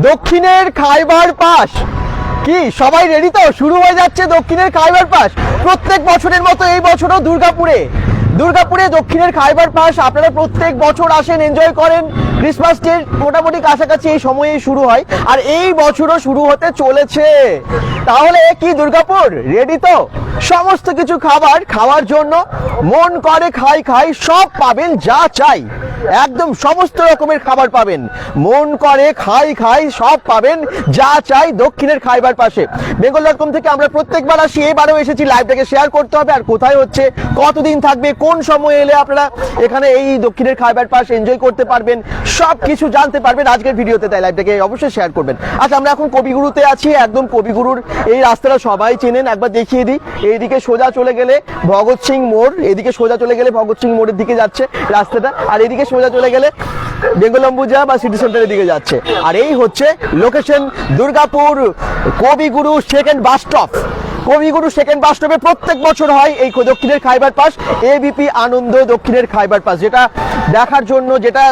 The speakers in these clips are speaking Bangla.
দক্ষিণের খাইবার পাস কি, সবাই রেডি তো? শুরু হয়ে যাচ্ছে দক্ষিণের খাইবার পাস প্রত্যেক বছরের মতো এই বছরও দুর্গাপুরে। দুর্গাপুরে দক্ষিণের খাইবার পাস আপনারা প্রত্যেক বছর আসেন এনজয় করেন। ক্রিসমাস ডে মোটামুটি কাছাকাছি এই সময়েই শুরু হয়, আর এই বছরও শুরু হতে চলেছে। তাহলে কি দুর্গাপুর? রেডি তো? সমস্ত কিছু খাবার খাওয়ার জন্য মন করে খাই খাই সব পাবেন যা চাই। একদম সমস্ত রকমের খাবার পাবেন। মন করে খাই খাই সব পাবেন যা চাই দক্ষিণের খাইবার পাশে। বেঙ্গল ডট কম থেকে আমরা প্রত্যেকবার আসি, এবারেও এসেছি, লাইভটাকে শেয়ার করতে হবে, আর কোথায় হচ্ছে, কতদিন থাকবে, কোন সময় এলে আপনারা এখানে এই দক্ষিণের খাইবার পাশ এনজয় করতে পারবেন সব কিছু জানতে পারবেন আজকের ভিডিওতে, তাই লাইভটাকে অবশ্যই শেয়ার করবেন। আচ্ছা আমরা এখন কবিগুরুতে আছি, একদম কবিগুরুর এই রাস্তাটা সবাই চেনেন, একবার দেখিয়ে দিই। এইদিকে সোজা চলে গেলে ভগৎ সিং মোড়, এদিকে সোজা চলে গেলে ভগৎ সিং মোড়ের দিকে যাচ্ছে রাস্তাটা, আর এদিকে সোজা চলে গেলে বেঙ্গল অম্বুজা বা সিটি সেন্টারের দিকে যাচ্ছে। আর এই হচ্ছে location Durgapur Kabiguru second bus stop Kabiguru second bus স্টপে প্রত্যেক বছর হয় এই দক্ষিণের খাইবার পাস। এবিপি আনন্দ দক্ষিণের খাইবার পাস, যেটা দেখার জন্য, যেটা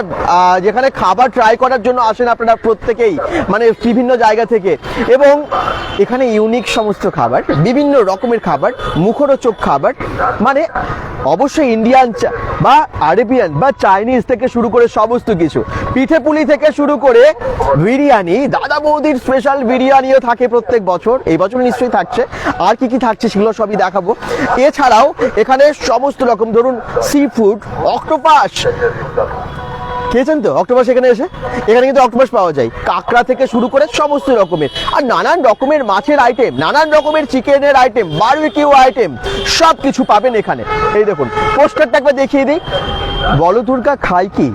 যেখানে খাবার ট্রাই করার জন্য আসেন আপনারা প্রত্যেকেই মানে বিভিন্ন জায়গা থেকে। এবং এখানে ইউনিক সমস্ত খাবার, বিভিন্ন রকমের খাবার, মুখরোচক খাবার মানে অবশ্যই ইন্ডিয়ান বা আরবিয়ান বা চাইনিজ থেকে শুরু করে সমস্ত কিছু। পিঠে পুলি থেকে শুরু করে বিরিয়ানি, দাদা বৌদির স্পেশাল বিরিয়ানিও থাকে প্রত্যেক বছর, এই বছর নিশ্চয়ই থাকছে। আর কি কি থাকছে সেগুলো সবই দেখাবো। এছাড়াও এখানে সমস্ত রকম, ধরুন সি ফুড অক্টোপাস খেয়েছেন তো? অক্টোপাস এখানে এসে? এখানে কিন্তু অক্টোপাস পাওয়া যায়। কাঁকড়া থেকে শুরু করে সমস্ত রকমের। আর নানান রকমের মাছের আইটেম নানান রকমের চিকেনের আইটেম বারবিকিউ আইটেম সব কিছু পাবেন এখানে। এই দেখুন, পোস্টারটা একবার দেখিয়ে দিই। বলো দুর্গা, খাই কি?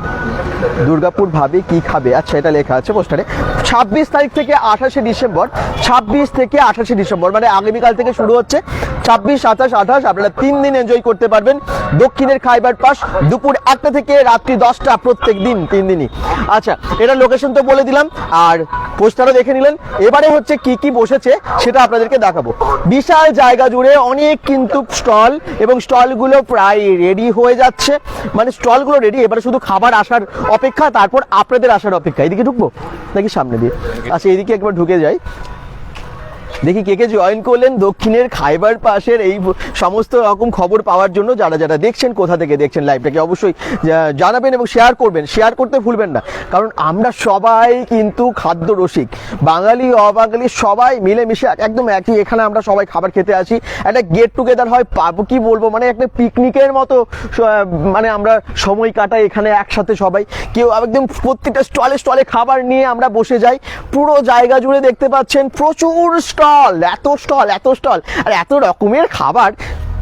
দুর্গাপুর ভাবে কি খাবে? আচ্ছা এটা লেখা আছে পোস্টারে। ছাব্বিশ তারিখ থেকে আঠাশে ডিসেম্বর, ছাব্বিশ থেকে আঠাশে ডিসেম্বর মানে আগামীকাল থেকে শুরু হচ্ছে। ছাব্বিশ সাতাশ আঠাশ, আপনারা তিন দিন এনজয় করতে পারবেন। দক্ষিণের খাইবার পাস দুপুর একটা থেকে রাত্রি দশটা প্রত্যেক দিন তিন দিনই আচ্ছা এটা লোকেশন তো বলে দিলাম, আর পোস্টারও দেখে নিলেন। এবারে হচ্ছে কি কি বসেছে সেটা আপনাদেরকে দেখাবো। বিশাল জায়গা জুড়ে অনেক কিন্তু স্টল, এবং স্টলগুলো প্রায় রেডি হয়ে যাচ্ছে। মানে স্টলগুলো রেডি এবারে শুধু খাবার আসার অপেক্ষা, তারপর আপনাদের আসার অপেক্ষা। এদিকে ঢুকবো নাকি সামনে দিয়ে? আচ্ছা এদিকে একবার ঢুকে যাই। দেখি কে কে জয়েন করলেন দক্ষিণের খাইবার পাশের এই সমস্ত রকম খবর পাওয়ার জন্য যারা যারা দেখছেন, কোথা থেকে দেখছেন লাইভটাকে অবশ্যই জানাবেন এবং শেয়ার করবেন। শেয়ার করতে ভুলবেন না। কারণ আমরা সবাই কিন্তু খাদ্য রসিক। বাঙালি, অবাঙালি সবাই মিলেমিশে এক- একদম একই। এখানে আমরা সবাই খাবার খেতে আসি। একটা গেট টুগেদার হয়, পাবো কি বলব? মানে একটা পিকনিকের মতো মানে আমরা সময় কাটাই এখানে একসাথে সবাই। কেউ একদম প্রত্যেকটা স্টলে স্টলে খাবার নিয়ে আমরা বসে যাই। পুরো জায়গা জুড়ে দেখতে পাচ্ছেন প্রচুর স্টল এত স্টল এত স্টল। আর এত রকমের খাবার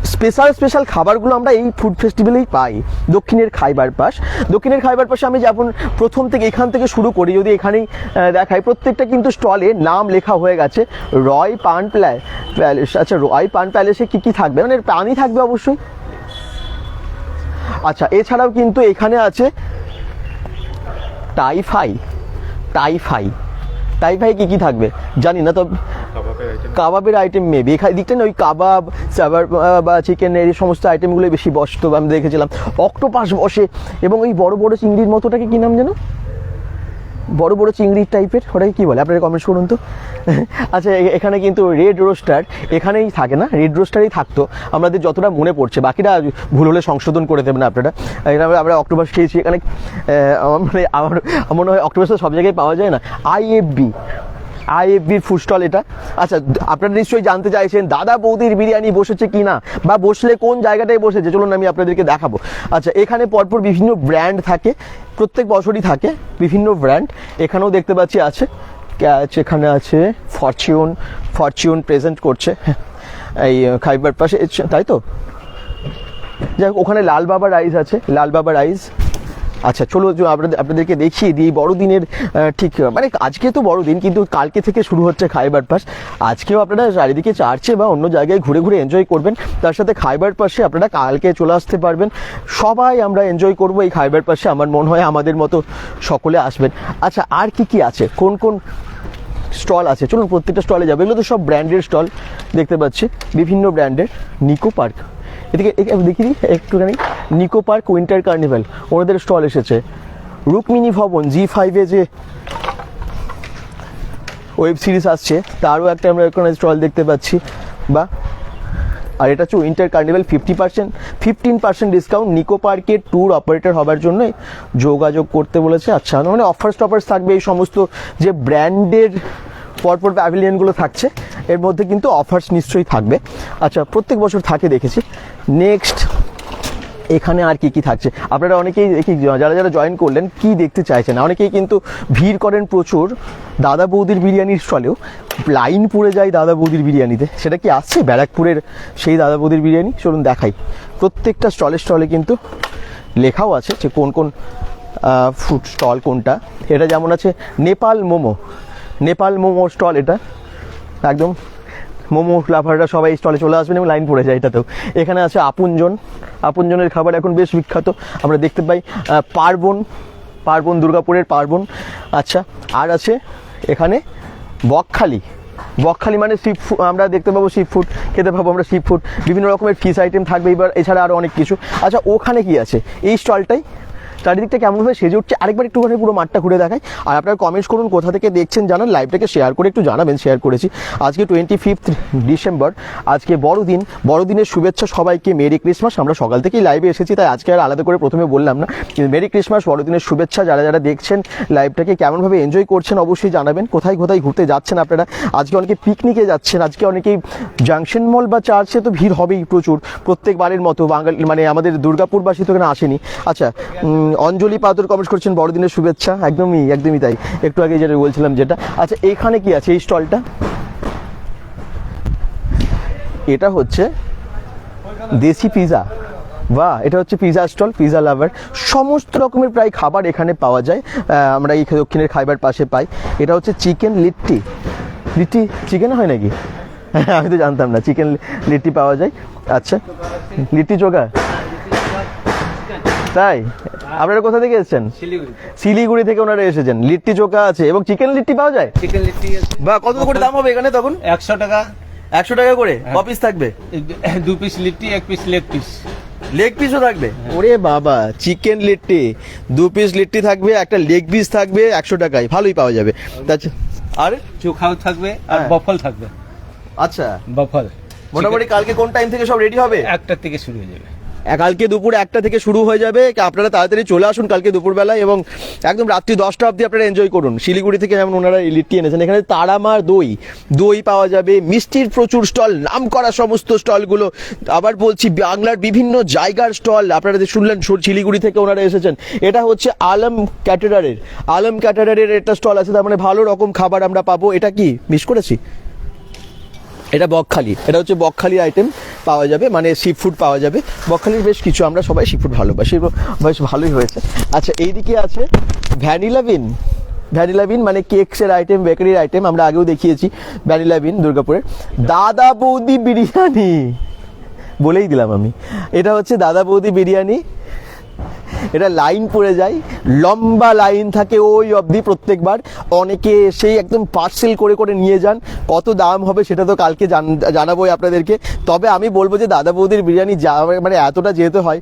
স্পেশাল স্পেশাল খাবারগুলো আমরা এই ফুড ফেস্টিভ্যালেই পাই। দক্ষিণের খাইবার পাস দক্ষিণের খাইবার পাশে আমি যেমন প্রথম থেকে এখান থেকে শুরু করি, যদি এখানেই দেখাই, প্রত্যেকটা কিন্তু স্টলে নাম লেখা হয়ে গেছে, রয় পান প্যা- প্যালেস। আচ্ছা রয় পান প্যালেসে কী কী থাকবে? মানে প্রাণী থাকবে অবশ্যই। আচ্ছা এছাড়াও কিন্তু এখানে আছে টাইফাই। টাইফাই। টাইফাই কী কী থাকবে? জানি না তো কাবাবের আইটেম মেবি এখানে দিকটা না ওই কাবাব, সাবার বা চিকেনের এই সমস্ত আইটেমগুলো বেশি বসতো, আমি দেখেছিলাম। অক্টোপাস বসে। এবং ওই বড় বড় চিংড়ির মতোটাকে কি নাম যেন? বড় বড় চিংড়ির টাইপের ওটাকে কী বলে? আপনারা কমেন্টস করুন তো। আচ্ছা এখানে কিন্তু রেড রোস্টার এখানেই থাকে না? রেড রোস্টারই থাকতো। আমাদের যতটা মনে পড়ছে। বাকিটা ভুল হলে সংশোধন করে দেবেন আপনারা। এখানে আমরা- অক্টোপাস খেয়েছি এখানে। মানে আমার মনে হয় অক্টোপাস তো সব জায়গায় পাওয়া যায় না। আইএফবি আইএফবির ফুড স্টল এটা। আচ্ছা আপনারা নিশ্চয়ই জানতে চাইছেন, দাদা বৌদির বিরিয়ানি বসেছে কি না বা বসলে কোন জায়গাটায় বসেছে? চলুন আমি আপনাদেরকে দেখাবো। আচ্ছা এখানে পরপর বিভিন্ন ব্র্যান্ড থাকে, প্রত্যেক বছরই থাকে বিভিন্ন ব্র্যান্ড। এখানেও দেখতে পাচ্ছি আছে ক্যাচ এখানে আছে ফরচুন ফরচুন প্রেজেন্ট করছে। এই খাইবার পাশে, তাই তো? যাই ওখানে লাল বাবা রাইস আছে, লাল বাবা রাইস। আচ্ছা চলো আপনাদের, আপনাদেরকে দেখিয়ে দিই বড়দিনের ঠিক মানে আজকে তো বড়দিন, কিন্তু কালকে থেকে শুরু হচ্ছে খাইবার পাস। আজকেও আপনারা চারিদিকে চার্চে বা অন্য জায়গায় ঘুরে ঘুরে এনজয় করবেন। তার সাথে খাইবার পাশে আপনারা কালকে চলে আসতে পারবেন। সবাই আমরা এনজয় করব এই খাইবার পাশে, আমার মনে হয় আমাদের মতো সকলে আসবেন। আচ্ছা আর কি কি আছে? কোন কোন স্টল আছে? চলুন প্রত্যেকটা স্টলে যাবে। এগুলো তো সব ব্র্যান্ডের স্টল, দেখতে পাচ্ছি। বিভিন্ন ব্র্যান্ডের নিকো পার্ক এদিকে দেখি একটুখানি। নিকো পার্ক উইন্টার কার্নিভাল, ওনাদের স্টল এসেছে। রুকমিনি ভবন জি ফাইভে যে ওয়েব সিরিজ আসছে, তারও একটা আমরা এখানে স্টল দেখতে পাচ্ছি। বা, আর এটা হচ্ছে winter carnival fifty percent fifteen percent discount Nicco পার্কের ট্যুর অপারেটর হবার জন্য যোগাযোগ করতে বলেছে। আচ্ছা মানে অফার্স টফার্স থাকবে এই সমস্ত যে ব্র্যান্ডের পরপর প্যাভিলিয়নগুলো থাকছে। এর মধ্যে কিন্তু অফার্স নিশ্চয়ই থাকবে। আচ্ছা প্রত্যেক বছর থাকে দেখেছি। নেক্সট এখানে আর কি কি থাকছে? আপনারা অনেকেই দেখি, যারা যারা জয়েন করলেন, কি দেখতে চাইছেন? অনেকেই কিন্তু ভিড় করেন প্রচুর। দাদা বৌদির বিরিয়ানির স্টলেও। লাইন পড়ে যায় দাদা বৌদির বিরিয়ানিতে। সেটা কি আসছে? ব্যারাকপুরের সেই দাদা বৌদির বিরিয়ানি? চলুন দেখাই। প্রত্যেকটা স্টলে স্টলে কিন্তু লেখাও আছে যে কোন কোন ফুড স্টল কোনটা। এটা যেমন আছে, নেপাল মোমো। নেপাল মোমো স্টল এটা। একদম। মোমো লাভাররা সবাই স্টলে চলে আসবেন এবং লাইন পড়ে যায় এটাতেও। এখানে আছে আপনজন। আপনজনের খাবার এখন বেশ বিখ্যাত। আমরা দেখতে পাই পার্বণ। পার্বণ, দুর্গাপুরের পার্বণ। আচ্ছা আর আছে এখানে বকখালি। বকখালি মানে সি আমরা দেখতে পাবো সি ফুড খেতে পাবো আমরা সি ফুড বিভিন্ন রকমের ফিশ আইটেম থাকবে এবার, এছাড়া আরও অনেক কিছু। আচ্ছা ওখানে কি আছে? এই স্টলটাই চারিদিকটা কেমনভাবে সেজে উঠছে, আরেকবার একটুখানি পুরো মাঠটা ঘুরে দেখাই। আর আপনারা কমেন্টস করুন, কোথা থেকে দেখছেন জানান লাইভটাকে শেয়ার করে একটু জানাবেন শেয়ার করেছি। আজকে টোয়েন্টি ফিফথ ডিসেম্বর আজকে বড়দিন। বড়দিনের শুভেচ্ছা সবাইকে মেরি ক্রিসমাস আমরা সকাল থেকেই লাইভে এসেছি, তাই আজকে আর আলাদা করে প্রথমে বললাম না। মেরি ক্রিসমাস বড়দিনের শুভেচ্ছা, যারা যারা দেখছেন লাইভটাকে কেমনভাবে এনজয় করছেন অবশ্যই জানাবেন। কোথায় কোথায় ঘুরতে যাচ্ছেন আপনারা? আজকে অনেকে পিকনিকে যাচ্ছেন, আজকে অনেকেই জাংশন মল বা চার্চে তো ভিড় হবেই প্রচুর। প্রত্যেকবারের মতো বাঙালি মানে আমাদের দুর্গাপুরবাসী তো এখানে আসেনি। আচ্ছা অঞ্জলি পাদর কমেন্ট করছেন, বড়দিনের শুভেচ্ছা। একদমই একদমই তাই। একটু আগে যেটা বলছিলাম যেটা। আচ্ছা এইখানে কি আছে এই স্টলটা? এটা হচ্ছে দেশি পিজা। বাহ, এটা হচ্ছে পিজা স্টল, পিজা লাভার। সমস্ত রকমের প্রায় খাবার এখানে পাওয়া যায়। আমরা এই দক্ষিণের খাইবার পাশে পাই। এটা হচ্ছে চিকেন লিট্টি। লিট্টি চিকেন হয় নাকি? আমি তো জানতাম না, চিকেন লিট্টি পাওয়া যায়। আচ্ছা লিট্টি চোখা তাই? আপনারা কোথা থেকে এসেছেন? শিলিগুড়ি। শিলিগুড়ি থেকে ওনারা এসেছেন। লিট্টি চোখা আছে। এবং চিকেন লিট্টি পাওয়া যায়? চিকেন লিট্টি বা কত করে দাম হবে এখানে তখন? একশো টাকা। একশো টাকা করে? কপিস থাকবে? দু পিস লিট্টি এক পিস লেগ পিস লেগ পিসও থাকবে? ওরে বাবা চিকেন লিট্টি। দু পিস লিট্টি থাকবে একটা লেগ পিস থাকবে একশো টাকায়। ভালোই পাওয়া যাবে। আর? চোখাও থাকবে আর হ্যাঁ। বফল থাকবে। আচ্ছা। বফল। মোটামুটি কালকে কোন টাইম থেকে সব রেডি হবে? একটার থেকে শুরু হয়ে যাবে। কালকে দুপুর একটা থেকে শুরু হয়ে যাবে। আপনারা তাড়াতাড়ি চলে আসুন কালকে দুপুরবেলায় এবং একদম রাত্রি দশটা অবধি আপনারা এনজয় করুন। শিলিগুড়ি থেকে যেমন ওনারা লিট্টি এনেছেন, এখানে তারামার দই দই পাওয়া যাবে, মিষ্টির প্রচুর স্টল, নাম করা সমস্ত স্টলগুলো। আবার বলছি, বাংলার বিভিন্ন জায়গার স্টল, আপনারা যে শুনলেন শিলিগুড়ি থেকে ওনারা এসেছেন। এটা হচ্ছে আলম ক্যাটারারের। আলম ক্যাটারারের একটা স্টল আছে, তার মানে ভালো রকম খাবার আমরা পাবো। এটা কি? মিস করেছি? এটা বকখালি। এটা হচ্ছে বকখালি আইটেম পাওয়া যাবে মানে সি ফুড পাওয়া যাবে। বকখালির বেশ কিছু আমরা সবাই সি ফুড ভালোবাসি বেশ ভালোই হয়েছে। আচ্ছা এইদিকে আছে ভ্যানিলা বিন। ভ্যানিলা বিন মানে কেকসের আইটেম বেকারির আইটেম আমরা আগেও দেখিয়েছি ভ্যানিলা বিন দুর্গাপুরের দাদা বৌদি বিরিয়ানি। বলেই দিলাম আমি। এটা হচ্ছে দাদা বৌদি বিরিয়ানি। এটা লাইন পড়ে যায়, লম্বা লাইন থাকে ওই অবধি প্রত্যেকবার। অনেকে সেই একদম পার্সেল করে করে নিয়ে যান, কত দাম হবে সেটা তো কালকে জান- জানাবোই আপনাদেরকে। তবে আমি বলব যে দাদা বৌদির বিরিয়ানি যা মানে এতটা যেতে হয়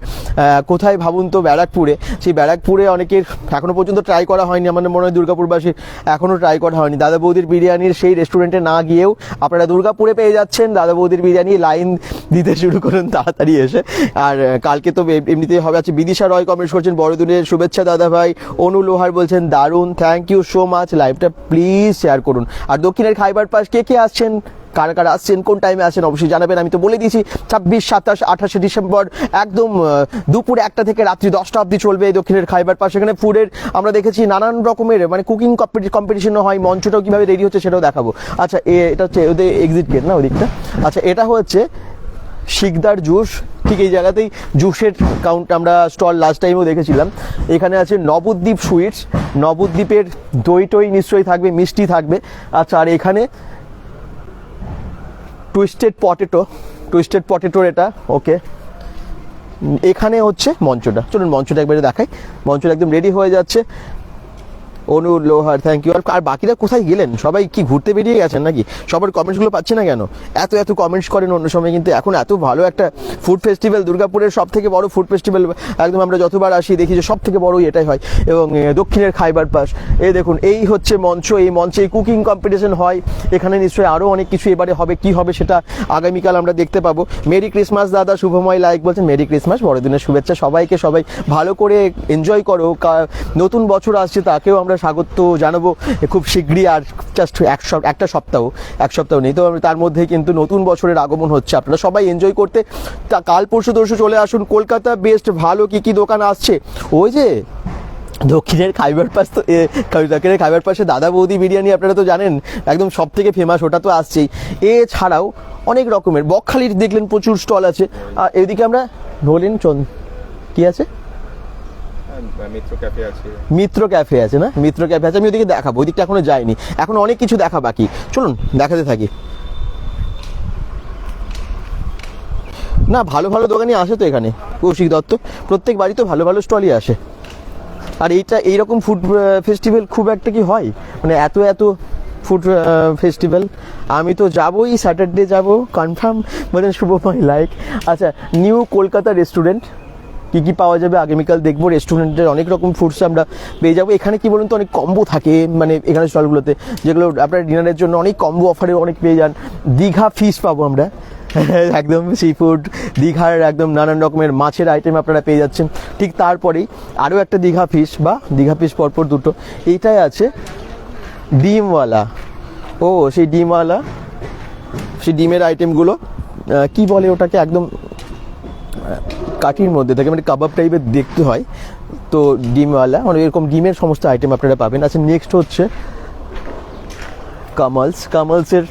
কোথায় ভাবুন তো ব্যারাকপুরে। সেই ব্যারাকপুরে অনেকের এখনও পর্যন্ত ট্রাই করা হয়নি, আমার মনে হয় দুর্গাপুরবাসীর এখনও ট্রাই করা হয়নি। দাদা বৌদির বিরিয়ানির সেই রেস্টুরেন্টে না গিয়েও আপনারা দুর্গাপুরে পেয়ে যাচ্ছেন। দাদা বৌদির বিরিয়ানি লাইন দিতে শুরু করুন, তাড়াতাড়ি এসে। আর, কালকে তো এমনিতেই হবে আছে বিদিশা রয় কমেন্টস করছেন বড়দিনের শুভেচ্ছা দাদা ভাই অনু লোহার বলছেন, দারুণ থ্যাংক ইউ সো মাচ লাইভটা প্লিজ শেয়ার করুন। আর দক্ষিণের খাইবার পাস কে কে আসছেন? কারা কারা আসছেন? কোন টাইমে আসছেন? অবশ্যই জানাবেন, আমি তো বলে দিয়েছি, ছাব্বিশ, সাতাশ, আঠাশে ডিসেম্বর একদম দুপুর একটা থেকে রাত্রি দশটা অবধি চলবে এই দক্ষিণের খাইবার পাস এখানে ফুডের আমরা দেখেছি নানান রকমের মানে কুকিং কম্পিটিশনও হয়, মঞ্চটাও কীভাবে রেডি হচ্ছে সেটাও দেখাবো। আচ্ছা এটা হচ্ছে ওদের এক্সিট গেট না ওদিকটা? আচ্ছা এটা হচ্ছে শিকদার জুস, ঠিক এই জায়গাতেই জুসের কাউন্ট আমরা স্টল লাস্ট টাইমেও দেখেছিলাম। এখানে আছে নবদ্বীপ সুইটস নবদ্বীপের দই টই নিশ্চয়ই থাকবে, মিষ্টি থাকবে। আচ্ছা আর এখানে টুইস্টেড পটেটো টুইস্টেড পটেটোর এটা ওকে এখানে হচ্ছে মঞ্চটা। চলুন মঞ্চটা একবারে দেখাই। মঞ্চটা একদম রেডি হয়ে যাচ্ছে। অনু লোহার থ্যাংক ইউ আর বাকিরা কোথায় গেলেন? সবাই কি ঘুরতে বেরিয়ে গেছেন নাকি? সবার কমেন্টসগুলো পাচ্ছি না কেন? এত এত কমেন্টস করেন অন্য সময়, কিন্তু এখন এত ভালো একটা ফুড ফেস্টিভ্যাল দুর্গাপুরের সব থেকে বড় ফুড ফেস্টিভ্যাল একদম আমরা যতবার আসি, দেখি যে সব থেকে বড়ই এটাই হয়। এবং দক্ষিণের খাইবার পাস। এই দেখুন, এই হচ্ছে মঞ্চ, এই মঞ্চে কুকিং কম্পিটিশন হয়। এখানে নিশ্চয়ই আরও অনেক কিছু এবারে হবে, কি হবে সেটা আগামীকাল আমরা দেখতে পাবো। মেরি ক্রিসমাস দাদা, শুভময় লাইক বলছেন মেরি ক্রিসমাস বড়দিনের শুভেচ্ছা সবাইকে, সবাই ভালো করে এনজয় করো। নতুন বছর আসছে, তাকেও আমরা স্বাগত জানাব খুব শীঘ্রই আর জাস্ট এক একটা সপ্তাহ, এক সপ্তাহ নেই। তো তার মধ্যেই কিন্তু নতুন বছরের আগমন হচ্ছে। আপনারা সবাই এনজয় করতে তা কাল পরশু তরশু চলে আসুন। কলকাতা বেস্ট ভালো কি কি দোকান আসছে? ওই যে দক্ষিণের খাইবার পাস তো দক্ষিণের খাইবার পাশে দাদা বৌদি বিরিয়ানি আপনারা তো জানেন, একদম সব থেকে ফেমাস ওটা তো আসছেই। এছাড়াও অনেক রকমের, বকখালির দেখলেন প্রচুর স্টল আছে। আর এদিকে আমরা নলিন চন কি আছে? মিত্র ক্যাফে আছে। মিত্র ক্যাফে আছে না? মিত্র ক্যাফে আছে, আমি ওদিকে দেখাবো ওদিকটা এখনও যাইনি এখন অনেক কিছু দেখা বাকি। চলুন, দেখাতে থাকি। না, ভালো ভালো দোকানই আসে তো এখানে, কৌশিক দত্ত। প্রত্যেক বাড়ি তো ভালো ভালো স্টলই আসে। আর এইটা, এইরকম ফুড ফেস্টিভ্যাল খুব একটা কি হয়? মানে এত এত ফুড ফেস্টিভ্যাল আমি তো যাবোই স্যাটারডে যাব কনফার্ম মানে মাই লাইক। আচ্ছা নিউ কলকাতা রেস্টুরেন্ট কি কি পাওয়া যাবে? আগামীকাল দেখব। রেস্টুরেন্টের অনেক রকম ফুডস আমরা পেয়ে যাব। এখানে কি বলুন তো, অনেক কম্বো থাকে মানে এখানে স্টলগুলোতে, যেগুলো আপনার ডিনারের জন্য অনেক কম্বো অফারে অনেক পেয়ে যান। দীঘা ফিশ পাবো আমরা। একদম সি ফুড দীঘার একদম নানান রকমের মাছের আইটেম আপনারা পেয়ে যাচ্ছেন। ঠিক তারপরেই আরও একটা দীঘা ফিশ বা দীঘা ফিশ পরপর দুটো। এইটাই আছে ডিমওয়ালা। ও, সেই ডিমওয়ালা, সেই ডিমের আইটেমগুলো কি বলে ওটাকে? একদম কাঠির মধ্যে থাকে মানে কাবাব টাইপের দেখতে হয়। তো ডিমওয়ালা মানে এরকম ডিমের সমস্ত আইটেম আপনারা পাবেন। আচ্ছা নেক্সট হচ্ছে কামালস। কামালসের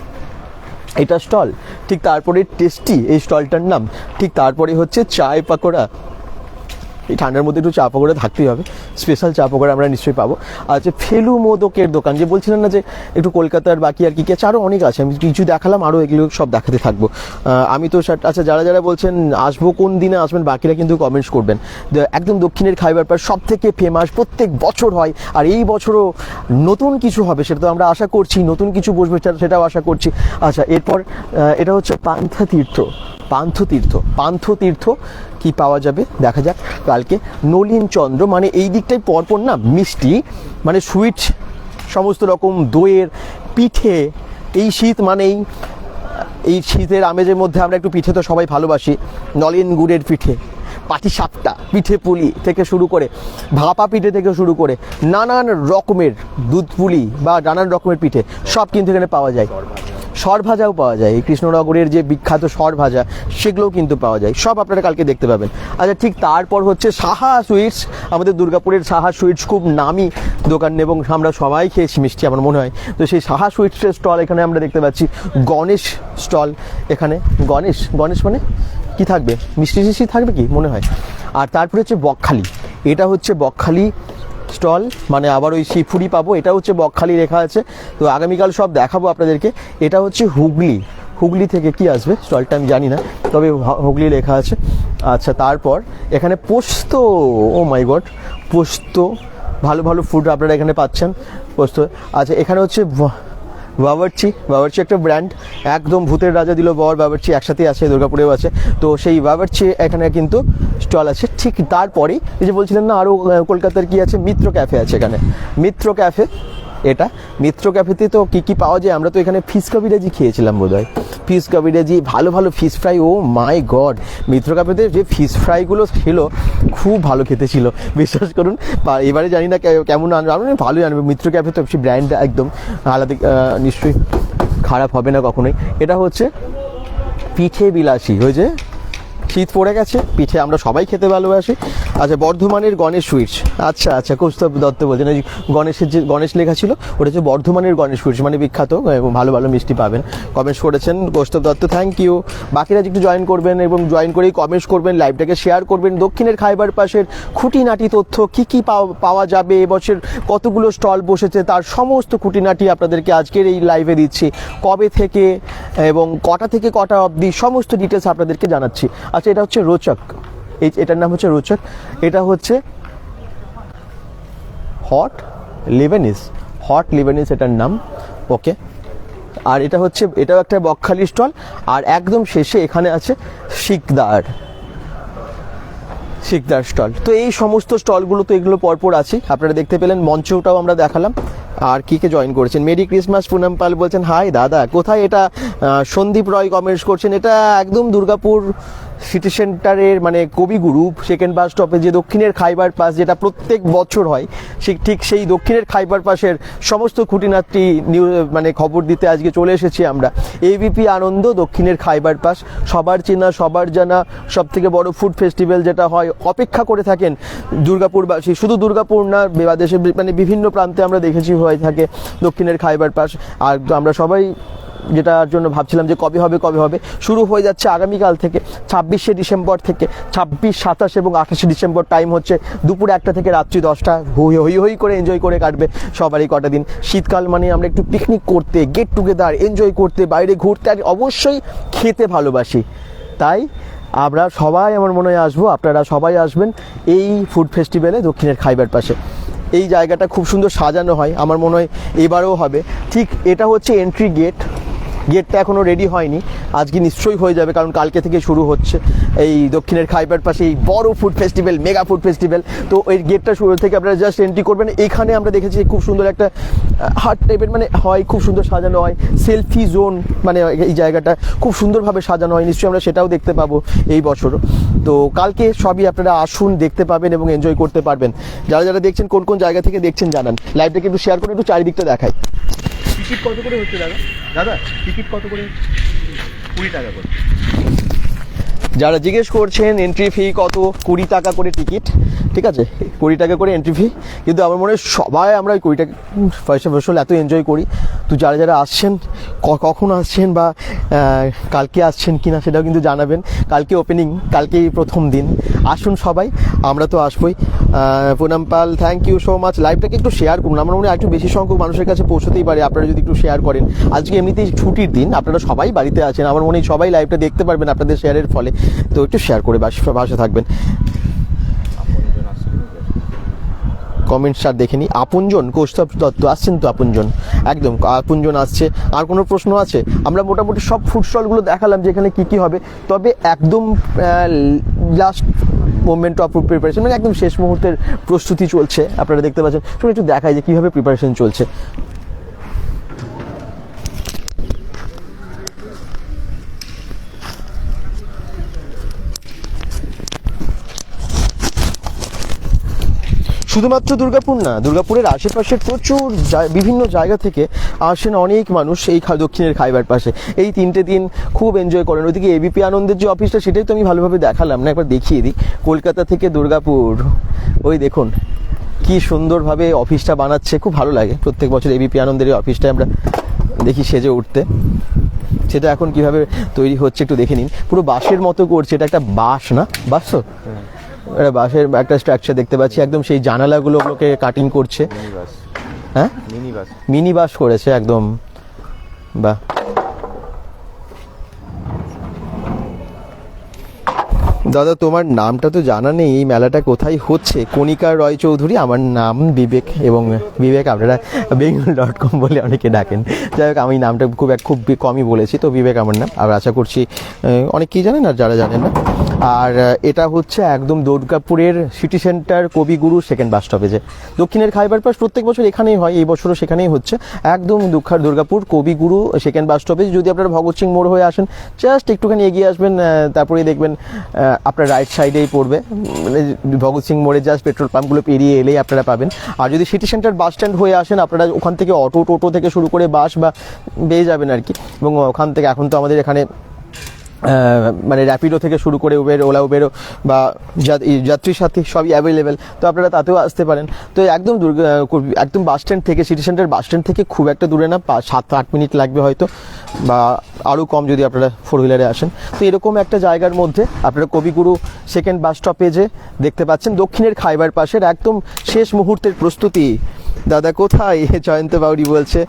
এটা স্টল। ঠিক তারপরে টেস্টি এই স্টলটার নাম। ঠিক তারপরে হচ্ছে চায় পাকোড়া। এই ঠান্ডার মধ্যে একটু চা পকোড়া থাকতেই হবে। স্পেশাল চা পকোড়া আমরা নিশ্চয়ই পাবো। আচ্ছা ফেলু মোদকের দোকান, যে বলছিলেন না যে একটু কলকাতার বাকি আর কি কি আছে আরও অনেক আছে, আমি কিছু দেখালাম আরও এগুলো সব দেখাতে থাকব। আমি তো সেটা- আচ্ছা যারা যারা বলছেন আসব, কোন দিনে আসবেন, বাকিরা কিন্তু কমেন্টস করবেন। একদম দক্ষিণের খাইবার পার সব থেকে ফেমাস প্রত্যেক বছর হয়, আর এই বছরও নতুন কিছু হবে, সেটা তো আমরা আশা করছি, নতুন কিছু বসবে সেটাও আশা করছি। আচ্ছা এরপর এটা হচ্ছে পান্থা তীর্থ। পান্থতীর্থ। পান্থতীর্থ কি পাওয়া যাবে? দেখা যাক কালকে। নলিন চন্দ্র মানে এই দিকটাই পরপর না মিষ্টি মানে সুইট সমস্ত রকম দইয়ের পিঠে। এই শীত মানেই, এই শীতের আমেজের মধ্যে আমরা একটু পিঠে তো সবাই ভালোবাসি, নলেন গুড়ের পিঠে পাটি সাপটা পিঠে পুলি থেকে শুরু করে, ভাপা পিঠে থেকে শুরু করে, নানান রকমের দুধ পুলি বা নানান রকমের পিঠে সব কিন্তু এখানে পাওয়া যায়। সর ভাজাও পাওয়া যায়। এই কৃষ্ণনগরের যে বিখ্যাত সর ভাজা সেগুলোও কিন্তু পাওয়া যায়। সব আপনারা কালকে দেখতে পাবেন। আচ্ছা ঠিক তারপর হচ্ছে সাহা সুইটস। আমাদের দুর্গাপুরের সাহা সুইটস খুব নামি দোকান এবং আমরা সবাই খেয়েছি মিষ্টি, আমার মনে হয়। তো সেই সাহা সুইটসের স্টল এখানে আমরা দেখতে পাচ্ছি। গণেশ স্টল এখানে। গণেশ? গণেশ মানে? কি থাকবে? মিষ্টি টিষ্টি থাকবে কি? মনে হয়। আর তারপরে হচ্ছে বকখালি। এটা হচ্ছে বকখালি স্টল মানে আবার ওই শিফুরি পাবো এটা হচ্ছে বকখালি রেখা আছে। তো আগামীকাল সব দেখাবো আপনাদেরকে। এটা হচ্ছে হুগলি। হুগলি থেকে কি আসবে? স্টলটা আমি জানি না, তবে হুগলি লেখা আছে। আচ্ছা তারপর এখানে পোস্ত, ও মাই গড, পোস্ত, ভালো ভালো ফুড আপনারা এখানে পাচ্ছেন, পোস্ত। আচ্ছা এখানে হচ্ছে বাবরচি বাবরচি একটা ব্র্যান্ড একদম ভূতের রাজা দিল বর, বাবরচি একসাথেই আছে, দুর্গাপুরেও আছে। তো সেই বাবরচি এখানে কিন্তু স্টল আছে। ঠিক তারপরেই এই যে বলছিলেন না আরও কলকাতার কি আছে? মিত্র ক্যাফে আছে এখানে। মিত্র ক্যাফে এটা। মিত্র ক্যাফেতে তো কী কী পাওয়া যায়? আমরা তো এখানে ফিস কবিরাজি খেয়েছিলাম বোধ হয় ফিস কবিরাজি, ভালো ভালো ফিস ফ্রাই, ও মাই গড। মিত্র ক্যাফেতে যে ফিস ফ্রাইগুলো ছিল, খুব ভালো খেতে ছিল। বিশ্বাস করুন এবারে জানি না কেমন আনবে। আমি ভালোই আনবে। মিত্র ক্যাফে তো ব্র্যান্ড একদম আলাদা নিশ্চয়ই খারাপ হবে না কখনোই। এটা হচ্ছে পিঠে বিলাসী, হয়েছে? শীত পড়ে গেছে, পিঠে আমরা সবাই খেতে ভালোবাসি। আচ্ছা বর্ধমানের গণেশ সুইটস। আচ্ছা আচ্ছা কৌস্তব দত্ত বলছেন ওই গণেশের যে, গণেশ লেখা ছিল, ওটা হচ্ছে বর্ধমানের গণেশ সুইটস মানে বিখ্যাত, এবং ভালো ভালো মিষ্টি পাবেন। কমেন্টস করেছেন কৌস্তব দত্ত থ্যাংক ইউ বাকিরা একটু জয়েন করবেন এবং জয়েন করেই কমেন্টস করবেন লাইভটাকে শেয়ার করবেন। দক্ষিণের খাইবার পাশের খুঁটিনাটি তথ্য, কি কি পাও- পাওয়া যাবে? এবছর কতগুলো স্টল বসেছে? তার সমস্ত খুঁটিনাটি আপনাদেরকে আজকের এই লাইভে দিচ্ছি। কবে থেকে এবং কটা থেকে কটা অবধি সমস্ত ডিটেলস আপনাদেরকে জানাচ্ছি। আচ্ছা এটা হচ্ছে রোচক। এই এটার নাম হচ্ছে রোচক। এটা হচ্ছে হট লিভেনিস হট লিভেনিস এটার নাম। ওকে। আর এটা হচ্ছে, এটাও একটা বকখালি স্টল। আর একদম শেষে এখানে আছে শিকদার। শিকদার স্টল। তো এই সমস্ত স্টলগুলো তো এগুলো পরপর আছে। আপনারা দেখতে পেলেন, মঞ্চটাও আমরা দেখালাম। আর কি কে জয়েন করেছেন? মেরি ক্রিসমাস, পুনম পাল বলছেন হাই দাদা, কোথায় এটা? সন্দীপ রয় কমেন্টস করছেন, এটা একদম দুর্গাপুর সিটি সেন্টারের মানে কবিগুরু সেকেন্ড বাস স্টপে যে দক্ষিণের খাইবার পাস যেটা প্রত্যেক বছর হয়, সে ঠিক সেই দক্ষিণের খাইবার পাসের সমস্ত খুঁটিনাটি নিউ মানে খবর দিতে আজকে চলে এসেছি আমরা। এবিপি আনন্দ দক্ষিণের খাইবার পাস সবার চেনা, সবার জানা সব থেকে বড় ফুড ফেস্টিভ্যাল যেটা হয়, অপেক্ষা করে থাকেন দুর্গাপুরবাসী। শুধু দুর্গাপুর না দেশের মানে বিভিন্ন প্রান্তে আমরা দেখেছি হয়ে থাকে দক্ষিণের খাইবার পাস আর আমরা সবাই যেটার জন্য ভাবছিলাম যে কবে হবে কবে হবে। শুরু হয়ে যাচ্ছে আগামীকাল থেকে, ছাব্বিশে ডিসেম্বর থেকে, ছাব্বিশ, সাতাশ এবং আঠাশে ডিসেম্বর টাইম হচ্ছে দুপুর একটা থেকে রাত্রি দশটা। হই হই হই করে এনজয় করে কাটবে সবারই কটা দিন। শীতকাল মানে আমরা একটু পিকনিক করতে গেট টুগেদার এনজয় করতে, বাইরে ঘুরতে, আর অবশ্যই খেতে ভালোবাসি। তাই আমরা সবাই আমার মনে হয় আসব, আপনারা সবাই আসবেন এই ফুড ফেস্টিভ্যালে দক্ষিণের খাইবার পাশে। এই জায়গাটা খুব সুন্দর সাজানো হয়, আমার মনে হয় এবারেও হবে। ঠিক এটা হচ্ছে এন্ট্রি গেট গেটটা এখনও রেডি হয়নি। আজকে নিশ্চয়ই হয়ে যাবে, কারণ কালকে থেকে শুরু হচ্ছে এই দক্ষিণের খাইবার পাশে এই বড় food festival mega food festival তো এই গেটটা শুরু থেকে আপনারা জাস্ট এন্ট্রি করবেন। এখানে আমরা দেখেছি খুব সুন্দর একটা হার্ট টাইপের মানে হয়, খুব সুন্দর সাজানো হয়। সেলফি জোন মানে এই জায়গাটা খুব সুন্দরভাবে সাজানো হয়। নিশ্চয়ই আমরা সেটাও দেখতে পাবো এই বছরও। তো কালকে সবই আপনারা আসুন, দেখতে পাবেন এবং এনজয় করতে পারবেন। যারা যারা দেখছেন, কোন কোন জায়গা থেকে দেখছেন জানান। লাইভটাকে একটু শেয়ার করে একটু চারিদিকটা দেখাই। টিকিট কত করে হচ্ছে দাদা? দাদা টিকিট কত করে কুড়ি টাকা করে। যারা জিজ্ঞেস করছেন এন্ট্রি ফি কত? কুড়ি টাকা করে টিকিট ঠিক আছে? কুড়ি টাকা করে এন্ট্রি ফি কিন্তু আমার মনে হয় সবাই আমরা ওই কুড়ি টাকা পয়সা বসলে এত এনজয় করি। তো যারা যারা আসছেন কখন আসছেন বা কালকে আসছেন কি না সেটাও কিন্তু জানাবেন। কালকে ওপেনিং কালকেই প্রথম দিন। আসুন সবাই আমরা তো আসবোই। Poonam Pal thank you so much লাইভটাকে একটু শেয়ার করুন। আমার মনে হয় একটু বেশি সংখ্যক মানুষের কাছে পৌঁছতেই পারে। আপনারা যদি একটু শেয়ার করেন। আজকে এমনিতেই ছুটির দিন। আপনারা সবাই বাড়িতে আছেন। আমার মনে হয় সবাই লাইভটা দেখতে পারবেন আপনাদের শেয়ারের ফলে। তো একটু শেয়ার করে বাস থাকবেন আপনজন আসছিল কমেন্টস আর দেখে নিই আপনজন কৌস্তব দত্ত আসছেন তো আপনজন? একদম, আপনজন আসছে। আর কোনো প্রশ্ন আছে? আমরা মোটামুটি সব ফুড স্টলগুলো দেখালাম যে এখানে কী কী হবে। তবে একদম লাস্ট মুভমেন্ট অফ প্রিপারেশন মানে একদম শেষ মুহূর্তের প্রস্তুতি চলছে। আপনারা দেখতে পাচ্ছেন। শুনে একটু দেখায় যে কীভাবে প্রিপারেশন চলছে। শুধুমাত্র দুর্গাপুর না, দুর্গাপুরের আশেপাশের প্রচুর বিভিন্ন জায়গা থেকে আসেন অনেক মানুষ এই দক্ষিণের খাইবার পাশে। এই তিনটে দিন খুব এনজয় করেন। ওইদিকে এবিপি আনন্দের যে অফিসটা সেটাই তো আমি ভালোভাবে দেখালাম না, একবার দেখিয়ে দিই। কলকাতা থেকে দুর্গাপুর। ওই দেখুন, কি সুন্দরভাবে অফিসটা বানাচ্ছে, খুব ভালো লাগে। প্রত্যেক বছর এবিপি আনন্দের এই অফিসটা আমরা দেখি সেজে উঠতে। সেটা এখন কীভাবে তৈরি হচ্ছে একটু দেখে নিন। পুরো বাঁশের মতো করছে, এটা একটা বাঁশ না? বাঁশ তো? একটা বাঁশের একটা স্ট্রাকচার দেখতে পাচ্ছি। একদম সেই জানালাগুলো ওগুলোকে কাটিং করছে। মিনি বাস হ্যাঁ? মিনি বাস মিনি বাস করেছে একদম। বাহ। দাদা তোমার নামটা তো জানা নেই এই মেলাটা কোথায় হচ্ছে? কণিকা রয় চৌধুরী আমার নাম বিবেক এবং বিবেক আপনারা বেঙ্গল ডট কম বলে অনেকে ডাকেন। যাই হোক আমি নামটা খুব এক খুব কমই বলেছি তো বিবেক আমার নাম। আর আশা করছি আহ, অনেকেই জানেন আর যারা জানেন না? আর এটা হচ্ছে একদম দুর্গাপুরের city centre Kabiguru second bus স্টপেজে দক্ষিণের খাইবার পাস প্রত্যেক বছর এখানেই হয়, এই বছরও সেখানেই হচ্ছে। একদম দুঃখার Durgapur Kabiguru second bus stoppage যদি আপনারা ভগৎ সিং মোড় হয়ে আসেন জাস্ট একটুখানি এগিয়ে আসবেন তারপরেই দেখবেন আপনার রাইট সাইডেই পড়বে। ভগৎ সিং মোড়ে জাস্ট পেট্রোল পাম্পগুলো পেরিয়ে এলেই আপনারা পাবেন। আর যদি সিটি সেন্টার বাস স্ট্যান্ড হয়ে আসেন, আপনারা ওখান থেকে অটো টোটো থেকে শুরু করে বাস বা পেয়ে যাবেন আর কি। এবং ওখান থেকে এখন তো আমাদের এখানে মানে র্যাপিডো থেকে শুরু করে উবের ওলা উবেরও বা যা- এই যাত্রী সাথী সবই অ্যাভেলেবেল তো আপনারা তাতেও আসতে পারেন। তো একদম একদম বাস স্ট্যান্ড থেকে সিটি সেন্টার বাস স্ট্যান্ড থেকে খুব একটা দূরে না সাত, আট মিনিট লাগবে হয়তো বা আরও কম যদি আপনারা ফোর হুইলারে আসেন। তো এরকম একটা জায়গার মধ্যে আপনারা কবিগুরু সেকেন্ড বাস স্টপেজে দেখতে পাচ্ছেন, দক্ষিণের খাইবার পাশের একদম শেষ মুহূর্তের প্রস্তুতি দাদা কোথায়? জয়ন্ত বাউরি বলছে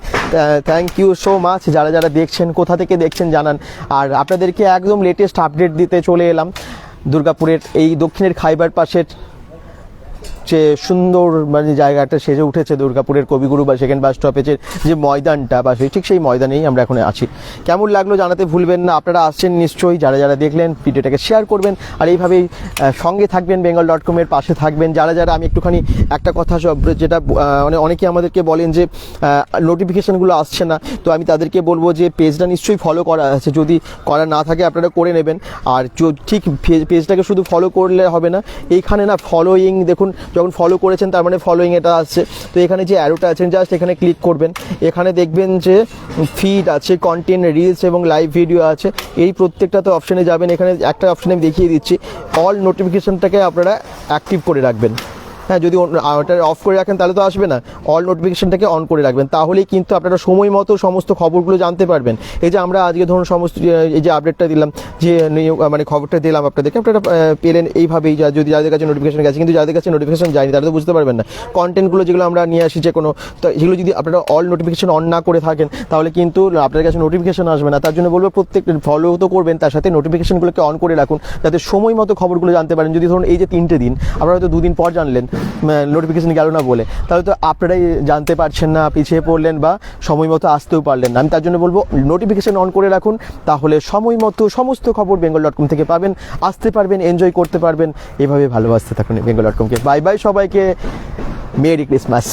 থ্যাংক ইউ সো মাচ যারা যারা দেখছেন, কোথা থেকে দেখছেন জানান। আর আপনাদেরকে একদম লেটেস্ট আপডেট দিতে চলে এলাম। দুর্গাপুরের এই দক্ষিণের খাইবার পাশের যে সুন্দর মানে জায়গাটা সেজে উঠেছে দুর্গাপুরের কবিগুরু বা সেকেন্ড বাস স্টপেজের যে ময়দানটা বা সেই ঠিক সেই ময়দানেই আমরা এখন আছি। কেমন লাগল জানাতে ভুলবেন না, আপনারা আসছেন নিশ্চয়ই, যারা যারা দেখলেন ভিডিওটাকে শেয়ার করবেন আর এইভাবেই সঙ্গে থাকবেন বেঙ্গল ডট কমের পাশে থাকবেন। যারা যারা আমি একটুখানি একটা কথা সব যেটা মানে অনেকে আমাদেরকে বলেন যে নোটিফিকেশনগুলো আসছে না, তো আমি তাদেরকে বলব যে পেজটা নিশ্চয়ই ফলো করা আছে। যদি করা না থাকে আপনারা করে নেবেন। আর ঠিক পেজটাকে শুধু ফলো করলে হবে না, এইখানে না ফলোয়িং দেখুন যখন ফলো করেছেন, তার মানে ফলোয়িং এটা আসছে তো এখানে যে অ্যারোটা আছেন জাস্ট এখানে ক্লিক করবেন। এখানে দেখবেন যে ফিড আছে কন্টেন্ট রিলস এবং লাইভ ভিডিও আছে। এই প্রত্যেকটা তো অপশানে যাবেন। এখানে একটা অপশানে আমি দেখিয়ে দিচ্ছি। অল নোটিফিকেশানটাকে আপনারা অ্যাক্টিভ করে রাখবেন। হ্যাঁ যদি ওটা অফ করে রাখেন, তাহলে তো আসবে না। অল নোটিফিকেশনটাকে অন করে রাখবেন। তাহলেই কিন্তু আপনারা সময় মতো সমস্ত খবরগুলো জানতে পারবেন। এই যে আমরা আজকে ধরুন সমস্ত এই যে আপডেটটা দিলাম, যে মানে খবরটা দিলাম আপনাদেরকে, আপনারা পেলেন এইভাবেই। যা- যদি যাদের কাছে নোটিফিকেশন গেছে, কিন্তু যাদের কাছে নোটিফিকেশন যায়নি, তারা তো বুঝতে পারবেন না। কন্টেন্টগুলো যেগুলো আমরা নিয়ে আসি, যে কোনো, তো সেগুলো যদি আপনারা অল নোটিফিকেশন অন না করে থাকেন, তাহলে কিন্তু আপনার কাছে নোটিফিকেশন আসবে না। তার জন্য বলব, প্রত্যেক ফলো তো করবেন, তার সাথে নোটিফিকেশনগুলোকে অন করে রাখুন, যাতে সময় মতো খবরগুলো জানতে পারেন। যদি ধরুন এই যে তিনটে দিন, আপনারা হয়তো দুদিন পর জানলেন নোটিফিকেশন গেল না বলে। তাহলে তো আপনারাই জানতে পারছেন না পিছিয়ে পড়লেন বা সময় মতো আসতেও পারলেন না। আমি তার জন্য বলব নোটিফিকেশান অন করে রাখুন, তাহলে সময় মতো সমস্ত খবর বেঙ্গল ডট কম থেকে পাবেন, আসতে পারবেন এনজয় করতে পারবেন। এভাবে ভালোবাসতে থাকুন বেঙ্গল ডট কমকে বাই বাই সবাইকে। Merry Christmas